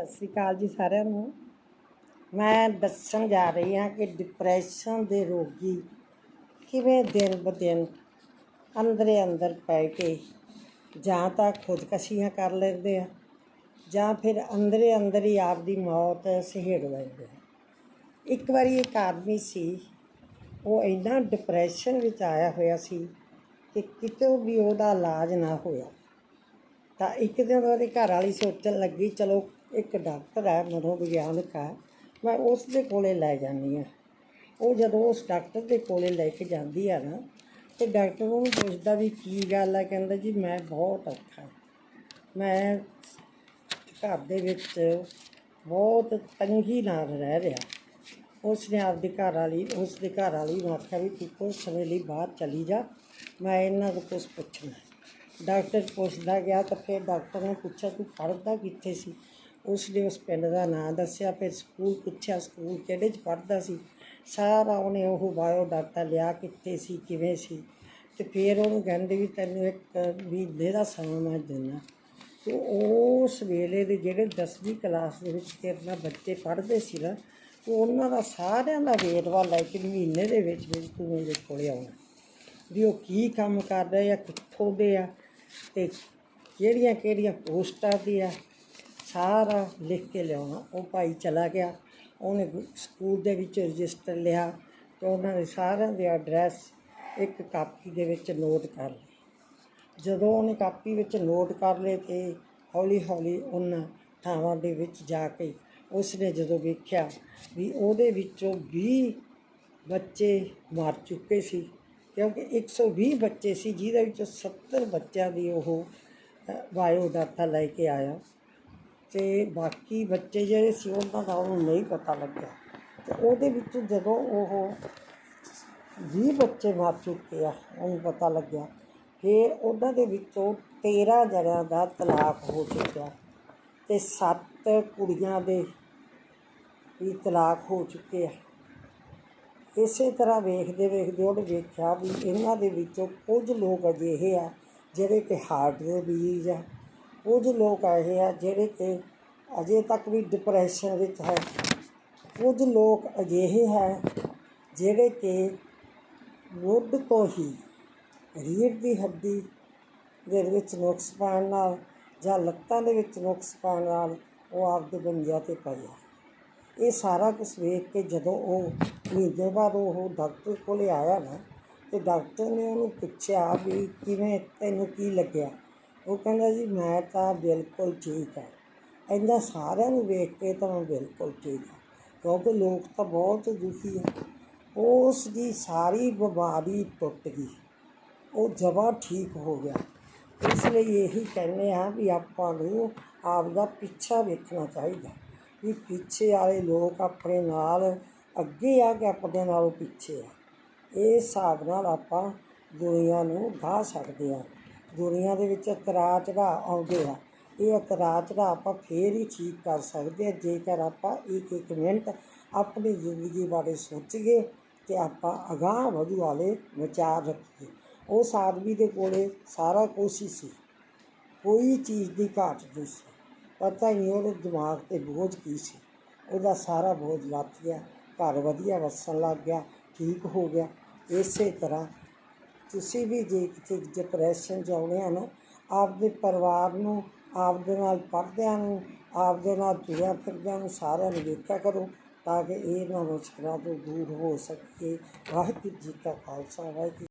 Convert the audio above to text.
ਸਤਿ ਸ਼੍ਰੀ ਅਕਾਲ ਜੀ ਸਾਰਿਆਂ ਨੂੰ। ਮੈਂ ਦੱਸਣ ਜਾ ਰਹੀ ਹਾਂ ਕਿ ਡਿਪਰੈਸ਼ਨ ਦੇ ਰੋਗੀ ਕਿਵੇਂ ਦਿਨ ਬ ਦਿਨ ਅੰਦਰੇ ਅੰਦਰ ਪੈ ਕੇ ਜਾਂ ਤਾਂ ਖੁਦਕਸ਼ੀਆਂ ਕਰ ਲੈਂਦੇ ਆ ਜਾਂ ਫਿਰ ਅੰਦਰੇ ਅੰਦਰ ਹੀ ਆਪਦੀ ਮੌਤ ਸਹੇੜ ਲੈਂਦੇ ਆ। ਇੱਕ ਵਾਰੀ ਇੱਕ ਆਦਮੀ ਸੀ, ਉਹ ਇੰਨਾ ਡਿਪਰੈਸ਼ਨ ਵਿੱਚ ਆਇਆ ਹੋਇਆ ਸੀ ਕਿ ਕਿਤੇ ਵੀ ਉਹਦਾ ਇਲਾਜ ਨਾ ਹੋਇਆ। ਤਾਂ ਇੱਕ ਦਿਨ ਉਹਦੇ ਘਰ ਵਾਲੀ ਸੋਚਣ ਲੱਗੀ, ਚਲੋ ਇੱਕ ਡਾਕਟਰ ਹੈ ਮਨੋਵਿਗਿਆਨਕ ਹੈ ਮੈਂ ਉਸ ਦੇ ਕੋਲੇ ਲੈ ਜਾਂਦੀ ਹਾਂ। ਉਹ ਜਦੋਂ ਉਸ ਡਾਕਟਰ ਦੇ ਕੋਲੇ ਲੈ ਕੇ ਜਾਂਦੀ ਆ ਨਾ, ਤੇ ਡਾਕਟਰ ਉਹਨੂੰ ਪੁੱਛਦਾ ਵੀ ਕੀ ਗੱਲ ਹੈ ਕਹਿੰਦਾ ਜੀ ਮੈਂ ਬਹੁਤ ਔਖਾ। ਮੈਂ ਘਰ ਦੇ ਵਿੱਚ ਬਹੁਤ ਤੰਗੀ ਨਾਲ ਰਹਿ ਰਿਹਾ। ਉਸ ਨੇ ਆਪਦੇ ਘਰ ਵਾਲੀ ਉਸ ਦੇ ਘਰ ਵਾਲੀ ਨੂੰ ਆਖਿਆ ਵੀ ਤੂੰ ਕੁਝ ਸਮੇਂ ਲਈ ਬਾਹਰ ਚਲੀ ਜਾ, ਮੈਂ ਇਹਨਾਂ ਨੂੰ ਕੁਝ ਪੁੱਛਣਾ। ਡਾਕਟਰ ਪੁੱਛਦਾ ਗਿਆ ਤਾਂ ਫਿਰ ਡਾਕਟਰ ਨੇ ਪੁੱਛਿਆ, ਤੂੰ ਪੜ੍ਹਦਾ ਕਿੱਥੇ ਸੀ? ਉਸ ਨੇ ਉਸ ਪਿੰਡ ਦਾ ਨਾਂ ਦੱਸਿਆ, ਫਿਰ ਸਕੂਲ ਪੁੱਛਿਆ, ਸਕੂਲ ਕਿਹੜੇ 'ਚ ਪੜ੍ਹਦਾ ਸੀ? ਸਾਰਾ ਉਹਨੇ ਉਹ ਬਾਇਓ ਡਾਟਾ ਲਿਆ ਕਿੱਥੇ ਸੀ, ਕਿਵੇਂ ਸੀ? ਤੇ ਫਿਰ ਉਹਨੂੰ ਕਹਿੰਦੇ ਵੀ ਤੈਨੂੰ ਇੱਕ ਮਹੀਨੇ ਦਾ ਸਮਾਂ ਮੈਂ ਦਿੰਦਾ। ਤੇ ਉਸ ਵੇਲੇ ਦੇ ਜਿਹੜੇ 10ਵੀਂ ਕਲਾਸ ਦੇ ਵਿੱਚ ਤੇਰੇ ਨਾਲ ਬੱਚੇ ਪੜ੍ਹਦੇ ਸੀ ਨਾ ਉਹਨਾਂ ਦਾ ਸਾਰਿਆਂ ਦਾ ਵੇਰਵਾ ਲੈ ਕੇ ਮਹੀਨੇ ਦੇ ਵਿੱਚ ਵਿੱਚ ਤੂੰ ਮੇਰੇ ਕੋਲ ਆਉਣਾ। ਵੀ ਉਹ ਕੀ ਕੰਮ ਕਰ ਰਹੇ ਆ, ਕਿੱਥੋਂ ਦੇ ਆ, ਤੇ ਕਿਹੜੀਆਂ ਕਿਹੜੀਆਂ ਪੋਸਟਾਂ ਤੇ ਆ ਸਾਰਾ ਲਿਖ ਕੇ ਲਿਆਉਣਾ। ਉਹ ਭਾਈ ਚਲਾ ਗਿਆ। ਉਹਨੇ ਸਕੂਲ ਦੇ ਵਿੱਚ ਰਜਿਸਟਰ ਲਿਆ ਤੇ ਉਹਨਾਂ ਦੇ ਸਾਰਿਆਂ ਦੇ ਐਡਰੈਸ ਇੱਕ ਕਾਪੀ ਦੇ ਵਿੱਚ ਨੋਟ ਕਰ ਲਏ ਜਦੋਂ ਉਹਨੇ ਕਾਪੀ ਵਿੱਚ ਨੋਟ ਕਰ ਲਏ ਤੇ ਹੌਲੀ ਹੌਲੀ ਉਹਨਾਂ ਥਾਵਾਂ ਦੇ ਵਿੱਚ ਜਾ ਕੇ ਉਸਨੇ ਜਦੋਂ ਵੇਖਿਆ ਵੀ ਉਹਦੇ ਵਿੱਚੋਂ 20 ਬੱਚੇ ਮਰ ਚੁੱਕੇ ਸੀ, ਕਿਉਂਕਿ 120 ਬੱਚੇ ਸੀ, ਜਿਹਦੇ ਵਿੱਚੋਂ 70 ਬੱਚਿਆਂ ਦੀ ਉਹ ਬਾਇਓ ਡਾਟਾ ਲੈ ਕੇ ਆਇਆ। ਤੇ ਬਾਕੀ ਬੱਚੇ ਜਿਹੜੇ ਸੀ ਉਹਨਾਂ ਦਾ ਉਹਨੂੰ ਨਹੀਂ ਪਤਾ ਲੱਗਿਆ। ਤੇ ਉਹਦੇ ਵਿੱਚ ਜਦੋਂ ਉਹ ਵੀਹ ਬੱਚੇ ਮਰ ਚੁੱਕੇ ਆ, ਉਹਨੂੰ ਪਤਾ ਲੱਗਿਆ। ਫਿਰ ਉਹਨਾਂ ਦੇ ਵਿੱਚੋਂ 13 ਜਣਿਆਂ ਦਾ ਤਲਾਕ ਹੋ ਚੁੱਕਿਆ ਤੇ 7 ਕੁੜੀਆਂ ਦੇ ਵੀ ਤਲਾਕ ਹੋ ਚੁੱਕੇ ਆ। ਇਸੇ ਤਰ੍ਹਾਂ ਵੇਖਦੇ ਵੇਖਦੇ ਉਹਨੇ ਵੇਖਿਆ ਵੀ ਇਹਨਾਂ ਦੇ ਵਿੱਚੋਂ ਕੁਝ ਲੋਕ ਅਜਿਹੇ ਆ ਜਿਹੜੇ ਕਿ ਹਾਰਟ ਦੇ ਮਰੀਜ਼ ਆ ਕੁਝ ਲੋਕ ਇਹੋ ਆ ਜਿਹੜੇ ਕਿ ਅਜੇ ਤੱਕ ਵੀ ਡਿਪਰੈਸ਼ਨ ਵਿੱਚ ਹੈ। ਕੁਝ ਲੋਕ ਅਜਿਹੇ ਹੈ ਜਿਹੜੇ ਕਿ ਮੁੱਢ ਤੋਂ ਹੀ ਰੀੜ੍ਹ ਦੀ ਹੱਡੀ ਦੇ ਵਿੱਚ ਨੁਕਸ ਪਾਉਣ ਨਾਲ ਜਾਂ ਲੱਤਾਂ ਦੇ ਵਿੱਚ ਨੁਕਸ ਪਾਉਣ ਨਾਲ ਉਹ ਆਪਦੇ ਬੰਦਿਆਂ ਤੇ ਪਏ ਆ। ਇਹ ਸਾਰਾ ਕੁਝ ਵੇਖ ਕੇ ਜਦੋਂ ਉਹ ਮਹੀਨੇ ਬਾਅਦ ਉਹ ਡਾਕਟਰ ਕੋਲੇ ਆਇਆ ਨਾ ਤੇ ਡਾਕਟਰ ਨੇ ਉਹਨੂੰ ਪੁੱਛਿਆ ਵੀ ਕਿਵੇਂ, ਤੈਨੂੰ ਕੀ ਲੱਗਿਆ? ਉਹ ਕਹਿੰਦਾ ਜੀ, ਮੈਂ ਤਾਂ ਬਿਲਕੁਲ ਠੀਕ ਹਾਂ। ਇੰਨਾ ਸਾਰਿਆਂ ਨੂੰ ਵੇਖ ਕੇ ਤਾਂ ਮੈਂ ਬਿਲਕੁਲ ਠੀਕ ਹਾਂ, ਕਿਉਂਕਿ ਲੋਕ ਤਾਂ ਬਹੁਤ ਦੁਖੀ ਆ। ਉਸ ਦੀ ਸਾਰੀ ਬਿਮਾਰੀ ਟੁੱਟ ਗਈ। ਉਹ ਜਮਾ ਠੀਕ ਹੋ ਗਿਆ। ਇਸ ਲਈ ਇਹੀ ਕਹਿੰਦੇ ਆ ਵੀ ਆਪਾਂ ਨੂੰ ਆਪਦਾ ਪਿੱਛਾ ਵੇਖਣਾ ਚਾਹੀਦਾ। ਵੀ ਪਿੱਛੇ ਵਾਲੇ ਲੋਕ ਆਪਣੇ ਨਾਲ ਅੱਗੇ ਆ ਕੇ ਆਪਣੇ ਨਾਲੋਂ ਪਿੱਛੇ ਆ। ਇਹ ਹਿਸਾਬ ਨਾਲ ਆਪਾਂ ਦੁਨੀਆ ਨੂੰ ਢਾਹ ਸਕਦੇ ਆ ਦੁਨੀਆ ਦੇ ਵਿੱਚ ਉਤਰਾਅ ਚੜਾਅ ਆਉਂਦੇ ਆ। ਇਹ ਉਤਰਾਅ ਚੜਾਅ ਆਪਾਂ ਫੇਰ ਹੀ ਠੀਕ ਕਰ ਸਕਦੇ ਹਾਂ ਜੇਕਰ ਆਪਾਂ ਇੱਕ ਇੱਕ ਮਿੰਟ ਆਪਣੀ ਜ਼ਿੰਦਗੀ ਬਾਰੇ ਸੋਚੀਏ ਤੇ ਆਪਾਂ ਅਗਾਂਹ ਵਧੂ ਵਾਲੇ ਵਿਚਾਰ ਰੱਖੀਏ। ਉਸ ਆਦਮੀ ਦੇ ਕੋਲ ਸਾਰਾ ਕੁਛ ਹੀ ਸੀ। ਕੋਈ ਚੀਜ਼ ਦੀ ਘਾਟ ਨਹੀਂ ਸੀ। ਪਤਾ ਹੀ ਨਹੀਂ ਉਹਦੇ ਦਿਮਾਗ ਤੇ ਬੋਝ ਕੀ ਸੀ? ਉਹਦਾ ਸਾਰਾ ਬੋਝ ਲੱਥ ਗਿਆ। ਘਰ ਵਧੀਆ ਵਸਣ ਲੱਗ ਗਿਆ। ਠੀਕ ਹੋ ਗਿਆ। ਇਸੇ ਤਰ੍ਹਾਂ ਤੁਸੀਂ ਵੀ ਜੇ ਕਿਤੇ ਡਿਪਰੈਸ਼ਨ 'ਚ ਆਉਣੇ ਆ ਨਾ, ਆਪਦੇ ਪਰਿਵਾਰ ਨੂੰ, ਆਪਦੇ ਨਾਲ ਪੜ੍ਹਦਿਆਂ ਨੂੰ, ਆਪਦੇ ਨਾਲ ਤੁਰਿਆ ਫਿਰਦਿਆਂ ਨੂੰ ਸਾਰਿਆਂ ਨੂੰ ਦੇਖਿਆ ਕਰੋ, ਤਾਂ ਕਿ ਇਹਨਾਂ ਮੁਸ਼ਕਲਾਂ ਤੋਂ ਦੂਰ ਹੋ ਸਕੀਏ ਵਾਹਿਗੁਰੂ ਜੀ ਕਾ ਖਾਲਸਾ, ਵਾਹਿਗੁਰੂ